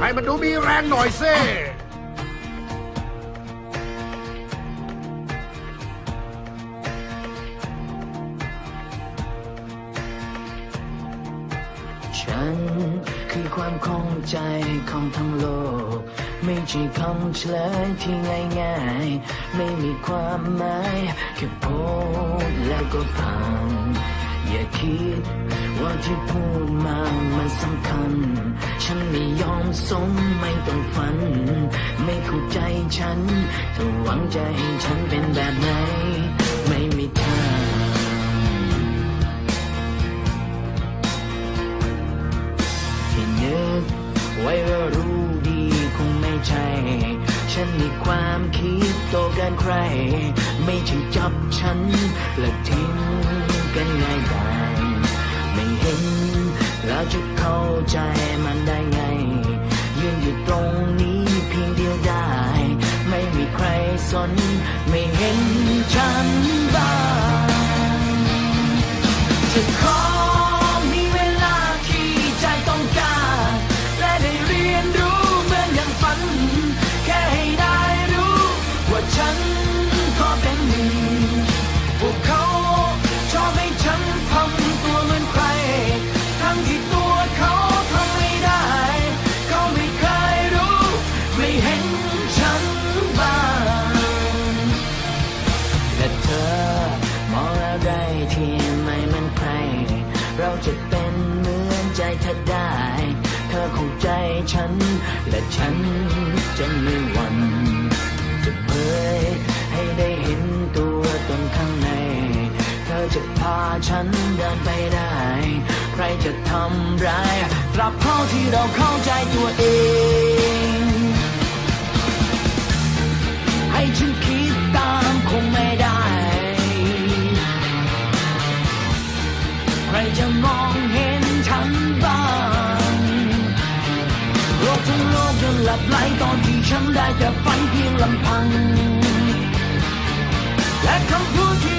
ให้มันดูมีแรงหน่อยสิฉันคือความคงใจของทั้งโลก ไม่ใช่คำเฉลยที่ง่ายๆ ไม่มีความหมายแค่พูดแล้วก็ผ่าน อย่าคิดว่าที่พูดมามันสำคัญ ฉันไม่ยอมสมไม่ต้องฝัน ไม่เข้าใจฉันถ้าหวังจะให้ฉันเป็นแบบไหน ไม่มีทางที่นึกไว้ว่ารู้ดีคงไม่ใช่ ฉันมีความคิดโตเกินใคร ไม่ใช่จับฉันและทิ้ง กันง่ายดายไม่เห็น แล้วจะเข้าใจมันได้ไง ยืนอยู่ตรงนี้เพียงเดียวได้ ไม่มีใครสน ไม่เห็นฉัน ที่ไม่มือนใคร เราจะเป็นเหมือนใจเธอได้ เธอเข้าใจฉัน และฉันจะไม่หวั่นจะเผยให้ได้เห็นตัวตนข้างใน เธอจะพาฉันเดินไปได้ ใครจะทำร้ายตราบเท่าที่เราเข้าใจตัวเอง รจะมองเห็นฉันบ้างโลกทั้งโลกยังหลับไหลตอนที่ฉันได้แต่ฝันเพียงลำพังและคำพูดที่